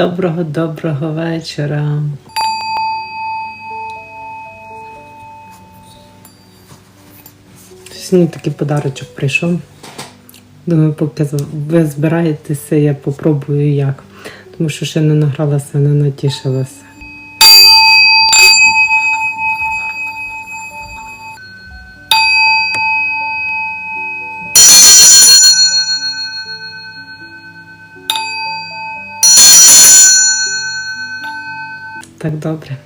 Доброго доброго вечора. Сьогодні такий подарочок прийшов. Думаю, поки ви збираєтеся, я попробую як. Тому що ще не награлася, не натішилася. Так, добре.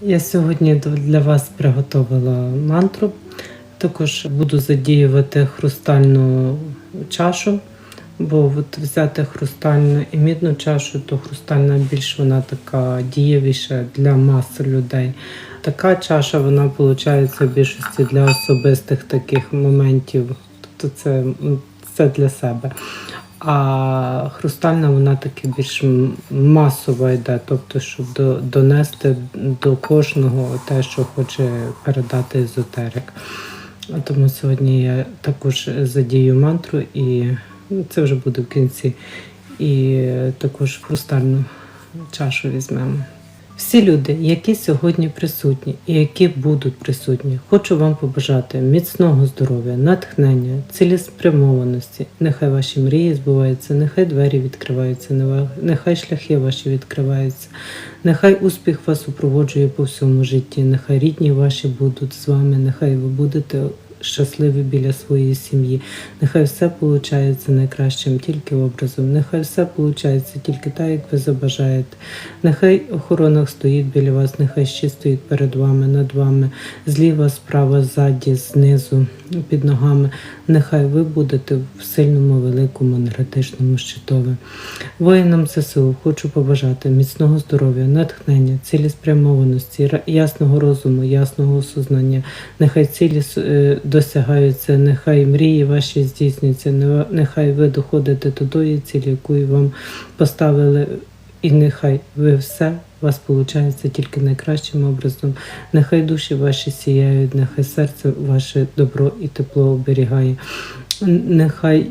Я сьогодні для вас приготувала мантру. Також буду задіювати хрустальну чашу, бо от взяти хрустальну і мідну чашу, то хрустальна більш вона така дієвіша для маси людей. Така чаша, вона виходить в більшості для особистих таких моментів. Тобто це, це для себе. А хрустальна вона таки більш масова йде, тобто, щоб до, донести до кожного те, що хоче передати езотерик. Тому сьогодні я також задію мантру, і це вже буде в кінці. І також хрустальну чашу візьмемо. Всі люди, які сьогодні присутні і які будуть присутні, хочу вам побажати міцного здоров'я, натхнення, цілеспрямованості. Нехай ваші мрії збуваються, нехай двері відкриваються, нехай шляхи ваші відкриваються, нехай успіх вас супроводжує по всьому житті, нехай рідні ваші будуть з вами, нехай ви будете щасливі біля своєї сім'ї. Нехай все виходить найкращим тільки образом. Нехай все виходить тільки так, як ви забажаєте. Нехай охорона стоїть біля вас, нехай ще стоїть перед вами, над вами, зліва, справа, ззаді, знизу, під ногами. Нехай ви будете в сильному, великому енергетичному щитові. Воїнам ЗСУ хочу побажати міцного здоров'я, натхнення, цілеспрямованості, ясного розуму, ясного осознання. Нехай цілі е, досягаються, нехай мрії ваші здійснюються, не- нехай ви доходите до тої цілі, яку вам поставили, і нехай ви все у вас виходить тільки найкращим образом. Нехай душі ваші сіяють, нехай серце ваше добро і тепло оберігає. Нехай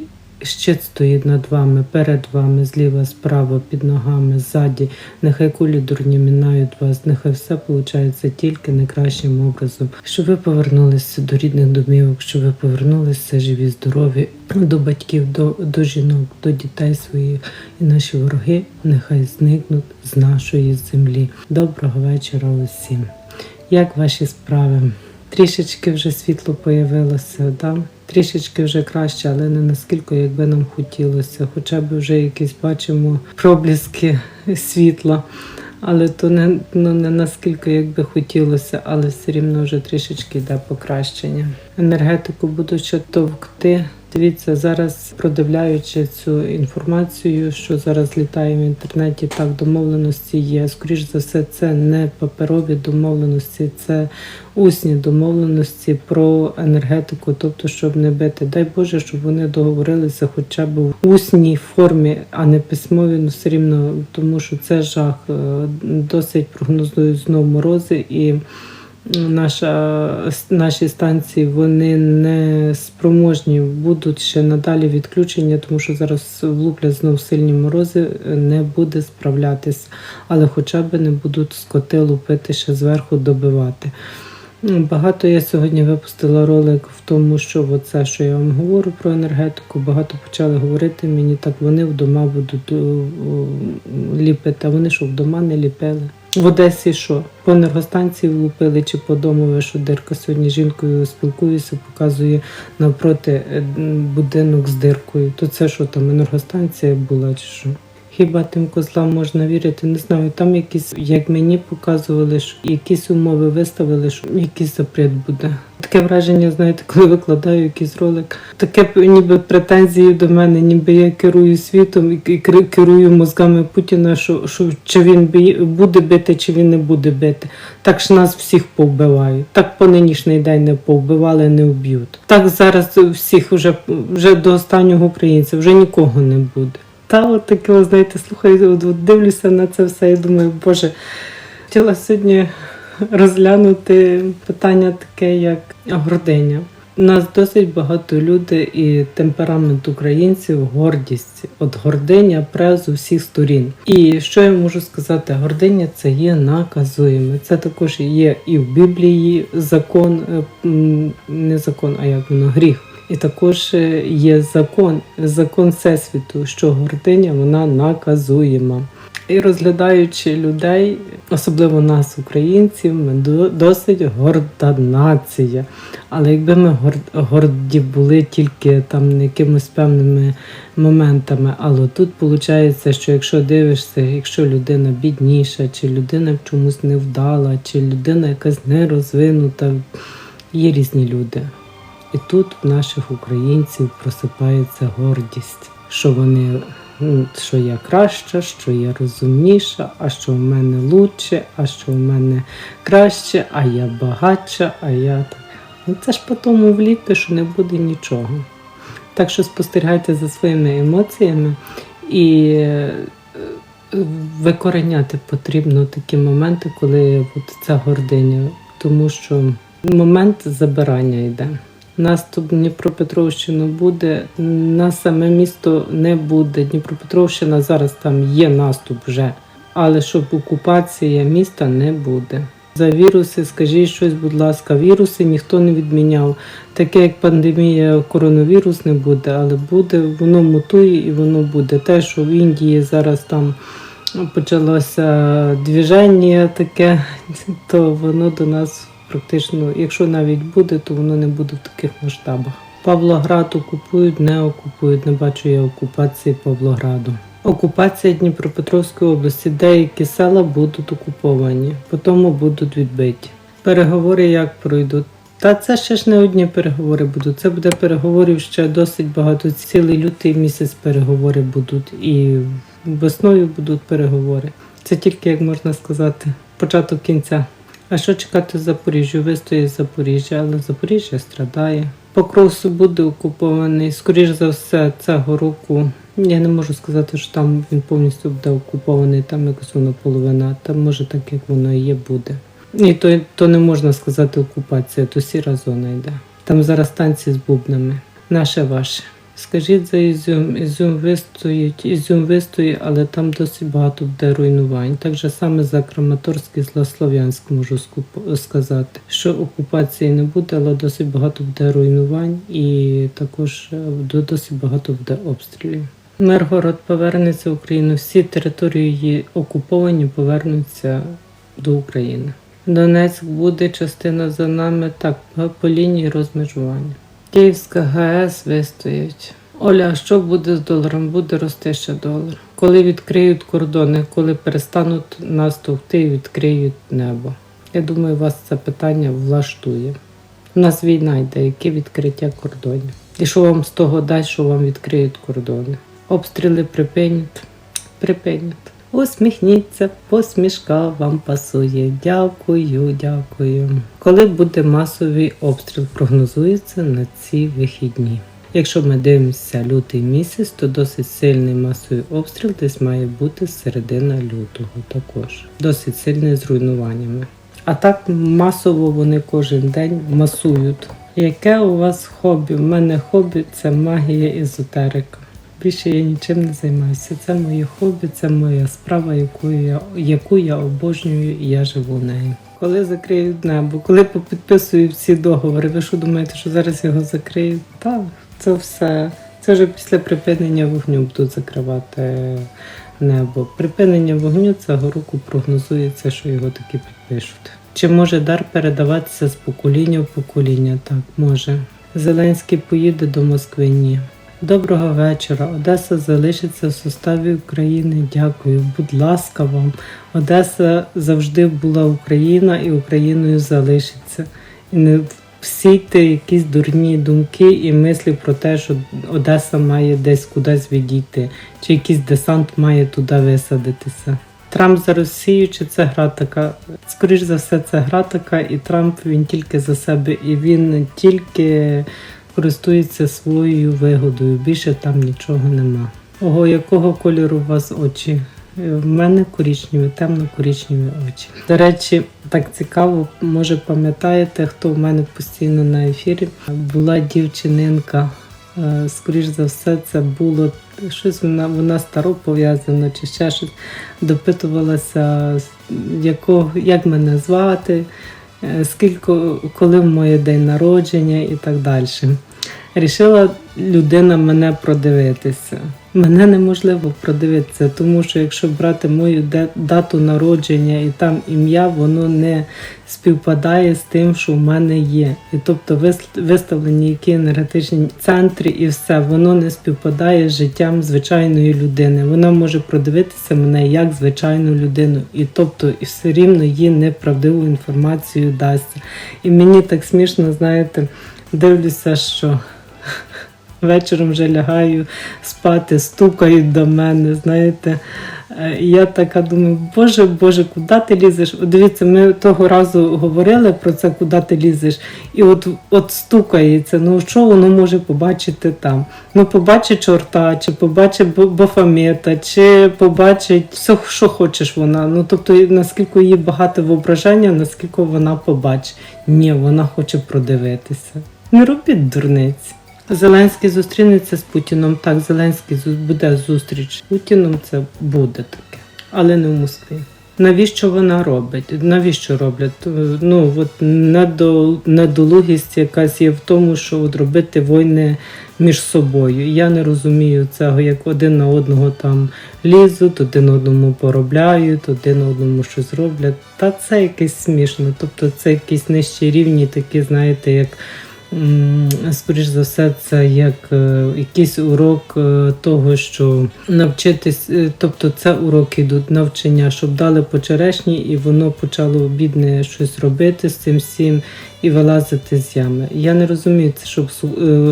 щит стоїть над вами, перед вами, зліва, справа, під ногами, ззаді. Нехай кулі дурні мінають вас, нехай все виходить тільки найкращим образом. Щоб ви повернулися до рідних домівок, щоб ви повернулися живі, здорові, до батьків, до, до жінок, до дітей своїх. І наші вороги нехай зникнуть з нашої землі. Доброго вечора усім. Як ваші справи? Трішечки вже світло появилося, да? Трішечки вже краще, але не наскільки, якби нам хотілося. Хоча б вже якісь бачимо пробліски світла. Але то не, ну, не наскільки, як хотілося, але все рівно вже трішечки йде покращення. Енергетику буду ще товкти. Дивіться, зараз продивляючи цю інформацію, що зараз літає в інтернеті, так домовленості є. Скоріш за все, це не паперові домовленості, це усні домовленості про енергетику, тобто, щоб не бити. Дай Боже, щоб вони договорилися хоча б в усній формі, а не письмові, ну все рівно, тому що це жах. Е, Досить прогнозують знов морози і. Наша, наші станції вони не спроможні, будуть ще надалі відключення, тому що зараз влуплять знов сильні морози, не буде справлятися, але хоча б не будуть скоти лупити ще зверху добивати. Ну, Багато я сьогодні випустила ролик в тому, що оце, що я вам говорю про енергетику, багато почали говорити мені, так вони вдома будуть о, о, ліпити, а вони що вдома не ліпили. В Одесі що? По енергостанції влупили чи по дому, дирка сьогодні жінкою спілкуюся, показує навпроти е, будинок з диркою. То це що там енергостанція була чи що? Хіба тим козлам можна вірити? Не знаю. Там якісь, як мені показували, що якісь умови виставили, що якийсь запрет буде. Таке враження, знаєте, коли викладаю якийсь ролик, таке ніби претензії до мене, ніби я керую світом і керую мозгами Путіна, що, що чи він буде бити, чи він не буде бити. Так ж нас всіх повбивають. Так по нинішній день не повбивали, не вб'ють. Так зараз всіх вже, вже до останнього українця вже нікого не буде. Та от таке, знаєте, слухаю, от, от дивлюся на це все і думаю, Боже, хотіла сьогодні розглянути питання таке, як гординя. У нас досить багато людей і темперамент українців, гордість, от гординя пре з усіх сторін. І що я можу сказати? Гординя це є наказуємо. Це також є і в Біблії закон, е, не закон, а як воно гріх. І також е, є закон, закон всесвіту, що гординя вона наказуєма. І розглядаючи людей, особливо нас, українців, ми досить горда нація. Але якби ми гор- горді були тільки там якимось певними моментами, але тут виходить, що якщо дивишся, якщо людина бідніша, чи людина в чомусь невдала, чи людина якась нерозвинута, є різні люди. І тут в наших українців просипається гордість, що вони що я краща, що я розумніша, а що в мене лучше, а що в мене краще, а я багатша, а я так. Ну це ж по тому вліпи, що не буде нічого. Так що спостерігайте за своїми емоціями і е, викореняти потрібно такі моменти, коли от ця гординя, тому що момент забирання йде. Нас тут Дніпропетровщина буде, на саме місто не буде. Дніпропетровщина зараз там є наступ вже, але щоб окупація міста не буде. За віруси, скажіть щось, будь ласка, віруси ніхто не відміняв. Таке як пандемія, коронавірус не буде, але буде, воно мутує і воно буде. Те, що в Індії зараз там почалося движення таке, то воно до нас практично, якщо навіть буде, то воно не буде в таких масштабах. Павлоград окупують, не окупують. Не бачу я окупації Павлограду. Окупація Дніпропетровської області. Деякі села будуть окуповані, потім будуть відбиті. Переговори як пройдуть? Та це ще ж не одні переговори будуть. Це буде переговорів ще досить багато. Цілий лютий місяць переговори будуть і весною будуть переговори. Це тільки, як можна сказати, початок кінця. А що чекати Запоріжжю? Вистоїть Запоріжжя, але Запоріжжя страдає. Покровськ буде окупований. Скоріш за все, цього року. Я не можу сказати, що там він повністю буде окупований, там якось воно половина, там може так, як воно і є, буде. І то, то не можна сказати окупація, то сіра зона йде. Там зараз танці з бубнами. Наше ваше. Скажіть за Ізюм, Ізюм вистоїть, Ізюм вистоїть, але там досить багато буде руйнувань. Так же саме за Краматорськ і Злослов'янськ можу сказати, що окупації не буде, але досить багато буде руйнувань і також е, досить багато буде обстрілів. Миргород повернеться в Україну. Всі території її окуповані повернуться до України. Донецьк буде частина за нами так по лінії розмежування. Київська ГАЕС вистоять. Оля, а що буде з доларом? Буде рости ще долар. Коли відкриють кордони, коли перестануть нас товкти і відкриють небо. Я думаю, вас це питання влаштує. У нас війна йде, яке відкриття кордонів. І що вам з того дасть, що вам відкриють кордони? Обстріли припинять? Припинять. Усміхніться, посмішка вам пасує. Дякую, дякую. Коли буде масовий обстріл, прогнозується на ці вихідні. Якщо ми дивимося лютий місяць, то досить сильний масовий обстріл десь має бути середина лютого також. Досить сильний з руйнуваннями. А так масово вони кожен день масують. Яке у вас хобі? У мене хобі це магія езотерика. Більше я нічим не займаюся. Це моє хобі, це моя справа, яку я, яку я обожнюю і я живу нею. Коли закриють небо, коли попідписують всі договори, ви що думаєте, що зараз його закриють? Так, це все. Це вже після припинення вогню будуть закривати небо. Припинення вогню цього року прогнозується, що його таки підпишуть. Чи може дар передаватися з покоління в покоління? Так, може. Зеленський поїде до Москви? Ні. Доброго вечора. Одеса залишиться в составі України. Дякую. Будь ласка вам. Одеса завжди була Україна і Україною залишиться. І не всійте якісь дурні думки і мислі про те, що Одеса має десь кудись відійти, чи якийсь десант має туди висадитися. Трамп за Росію, чи це гра така? Скоріш за все, це гра така, і Трамп він тільки за себе, і він тільки користується своєю вигодою. Більше там нічого нема. Ого, якого кольору у вас очі? В мене коричневі, темно-коричневі очі. До речі, так цікаво, може пам'ятаєте, хто в мене постійно на ефірі. Була дівчининка. е, Скоріш за все, це було щось вона, вона старо пов'язана чи ще щось. Допитувалася, якого, як мене звати, е, скільки, коли моє день народження і так далі. Рішила людина мене продивитися. Мене неможливо продивитися, тому що якщо брати мою дату народження і там ім'я, воно не співпадає з тим, що в мене є. І тобто вис- виставлені які енергетичні центри і все, воно не співпадає з життям звичайної людини. Вона може продивитися мене як звичайну людину, і тобто і все рівно їй неправдиву інформацію дасться. І мені так смішно, знаєте, дивлюся, що вечором вже лягаю спати, стукають до мене, знаєте. Е, Я така думаю, Боже, Боже, куди ти лізеш? От дивіться, ми того разу говорили про це, куди ти лізеш, і от, от стукається. Ну що воно може побачити там? Ну, побачить чорта, чи побачить Бафомета, чи побачить все, що хочеш вона. Ну тобто, наскільки їй багато воображення, наскільки вона побачить. Ні, вона хоче продивитися. Не робіть дурниці. Зеленський зустрінеться з Путіном. Так, Зеленський буде зустріч з Путіном, це буде таке, але не в Москві. Навіщо вона робить? Навіщо роблять? Е, Ну от недолугість якась є в тому, що от робити війни між собою. Я не розумію цього, як один на одного там лізуть, один одному поробляють, один одному щось роблять. Та це якесь смішно. Тобто це якісь нижчі рівні, такі, знаєте, як. Скоріш за все, це як е, якийсь урок е, того, що навчитись, е, тобто це уроки йдуть навчання, щоб дали по черешні, і воно почало бідне щось робити з цим всім і вилазити з ями. Я не розумію, це щоб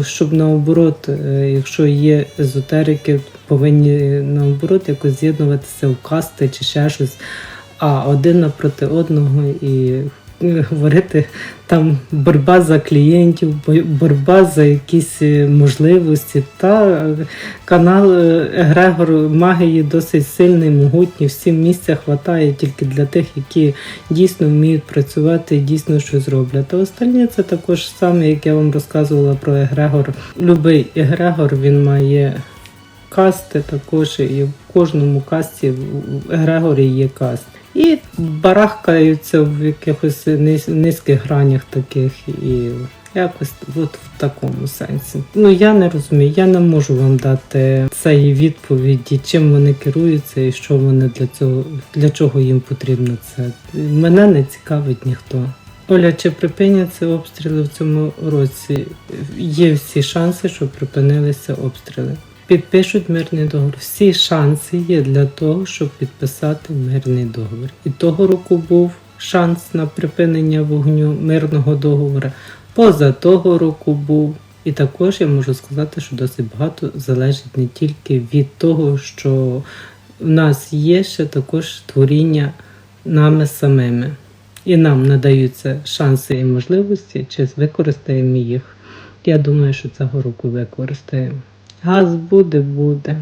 щоб наоборот, якщо є езотерики, повинні наоборот якось з'єднуватися в касти чи ще щось, а один напроти одного і говорити там боротьба за клієнтів, бо- боротьба за якісь е, можливості. Та е, канал е, Егрегор магії досить сильний, могутній. Всім місця хватає тільки для тих, які дійсно вміють працювати і дійсно щось роблять. А останнє це також саме, як я вам розказувала про Егрегор. Любий Егрегор він має. Касти також і в кожному касті в Егрегорі є каст. І барахкаються в якихось низьких гранях таких і якось от в такому сенсі. Ну я не розумію, я не можу вам дати цієї відповіді, чим вони керуються і що вони для цього для чого їм потрібно це. Мене не цікавить ніхто. Оля, чи припиняться обстріли в цьому році? Є всі шанси, що припинилися обстріли. Підпишуть мирний договор. Всі шанси є для того, щоб підписати мирний договор. І того року був шанс на припинення вогню мирного договору. Поза того року був. І також я можу сказати, що досить багато залежить не тільки від того, що в нас є ще також творіння нами самими. І нам надаються шанси і можливості, чи використаємо їх. Я думаю, що цього року використаємо. Газ буде, буде.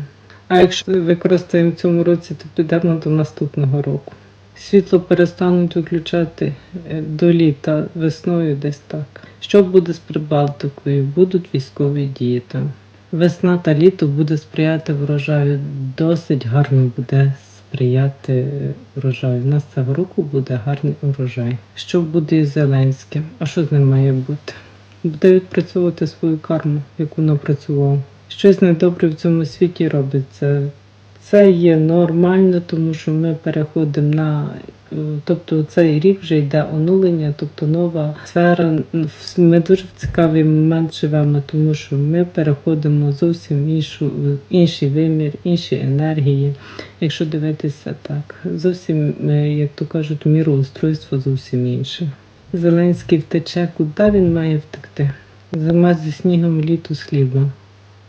А якщо використаємо в цьому році, то підемо до наступного року. Світло перестануть виключати е, до літа, весною десь так. Що буде з Прибалтикою? Будуть військові дії там. Весна та літо буде сприяти врожаю. Досить гарно буде сприяти е, врожаю. У нас цього року буде гарний урожай. Що буде із Зеленським? А що з ним має бути? Буде відпрацьовувати свою карму, яку напрацював. Щось недобре в цьому світі робиться. Це є нормально, тому що ми переходимо на. е, Тобто цей рік вже йде онулення, тобто нова сфера. Ми дуже в цікавий момент живемо, тому що ми переходимо зовсім іншу, інший вимір, інші енергії. Якщо дивитися так, зовсім, е, як то кажуть, міроустройство зовсім інше. Зеленський втече, куди він має втекти? Зі снігом, літо з хлібом.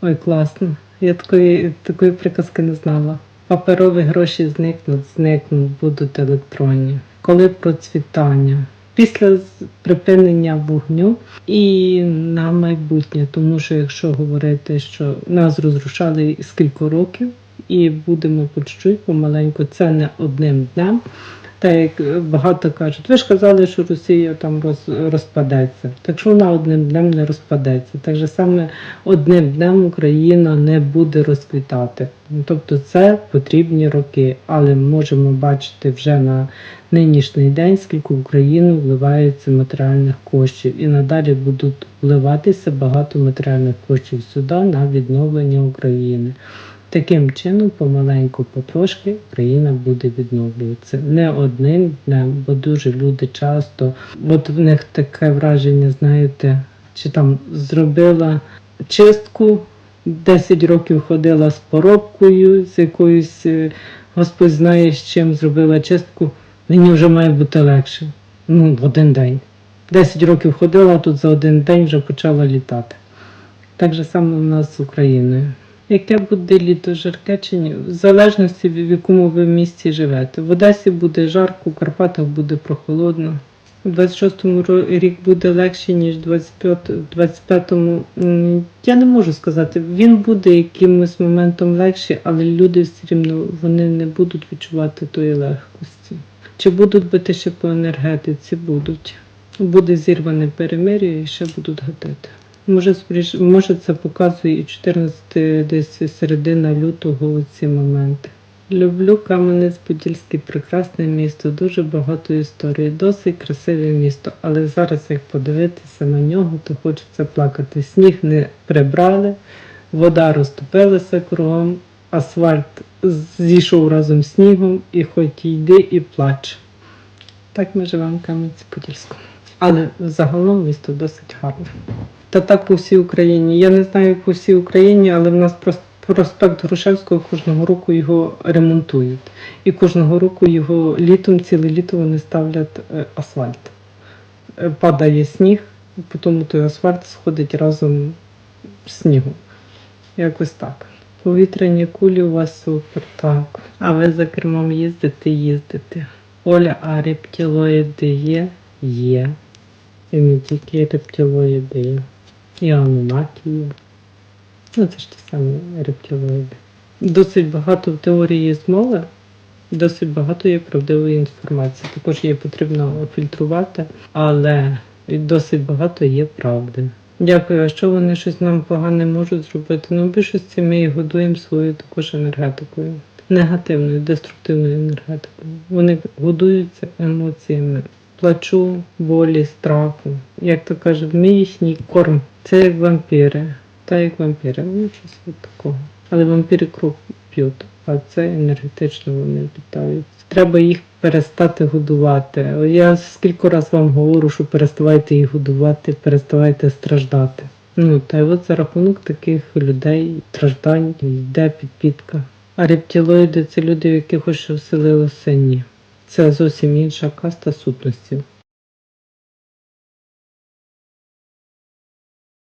Ой, класно. Я такої, такої приказки не знала. Паперові гроші зникнуть, зникнуть, будуть електронні. Коли процвітання? Після припинення вогню і на майбутнє, тому що якщо говорити, що нас розрушали скільки років, і будемо по чуть-чуть, помаленьку. Це не одним днем. Так як багато кажуть, ви ж казали, що Росія там роз, розпадеться. Так що вона одним днем не розпадеться. Так же саме одним днем Україна не буде розквітати. Ну, Тобто це потрібні роки, але можемо бачити вже на нинішній день, скільки в Україну вливається матеріальних коштів, і надалі будуть вливатися багато матеріальних коштів сюди на відновлення України. Таким чином, помаленьку, потрошки Україна буде відновлюватися. Не одним днем, бо дуже люди часто, от в них таке враження, знаєте, чи там зробила чистку, 10 років ходила з поробкою, з якоюсь, е, Господь знає з чим зробила чистку, мені вже має бути легше. Ну, в один день. 10 років ходила, а тут за один день вже почала літати. Так же само у нас з Україною. Яке буде літо жарке чи ні? В залежності в якому ви місті живете. В Одесі буде жарко, в Карпатах буде прохолодно. У 26-му рік буде легше, ніж в 25 25-му. Я не можу сказати. Він буде якимось моментом легший, але люди все рівно вони не будуть відчувати тої легкості. Чи будуть бити ще по енергетиці? Будуть. Буде зірване перемир'я і ще будуть гатити. Може, може це показує і 14 десь середина лютого ці моменти. Люблю Кам'янець-Подільський, прекрасне місто, дуже багато історій, досить красиве місто. Але зараз, як подивитися на нього, то хочеться плакати. Сніг не прибрали, вода розтопилася кругом, асфальт зійшов разом з снігом, і хоч йди і плач. Так ми живемо в Кам'янці-Подільському. Але загалом місто досить гарне. Та так по всій Україні. Я не знаю як по всій Україні, але в нас проспект Грушевського кожного року його ремонтують. І кожного року його літом, ціле літо вони ставлять е, асфальт. Е, Падає сніг, потім той асфальт сходить разом з снігом. Якось так. Повітряні кулі у вас супер, так. А ви за кермом їздите, їздите. Оля, а рептилоїди є? Є. І не тільки рептилоїди є. І анунаки є. Ну, це ж ті самі рептилоїди. Досить багато в теорії змови, досить багато є правдивої інформації. Також її потрібно фільтрувати, але досить багато є правди. Дякую. А що вони щось нам погане можуть зробити? Ну, в більшості ми годуємо своєю також енергетикою. Негативною, деструктивною енергетикою. Вони годуються емоціями, плачу, болі, страху. Як то кажуть, ми їхній корм. Це як вампіри. Та як вампіри, ну щось від такого. Але вампіри кров п'ють, а це енергетично вони питаються. Треба їх перестати годувати. Я скільки раз вам говорю, що переставайте їх годувати, переставайте страждати. Ну, та й от за рахунок таких людей страждань йде підпітка. А рептилоїди це люди, в яких ще вселилося ні. Це зовсім інша каста сутності.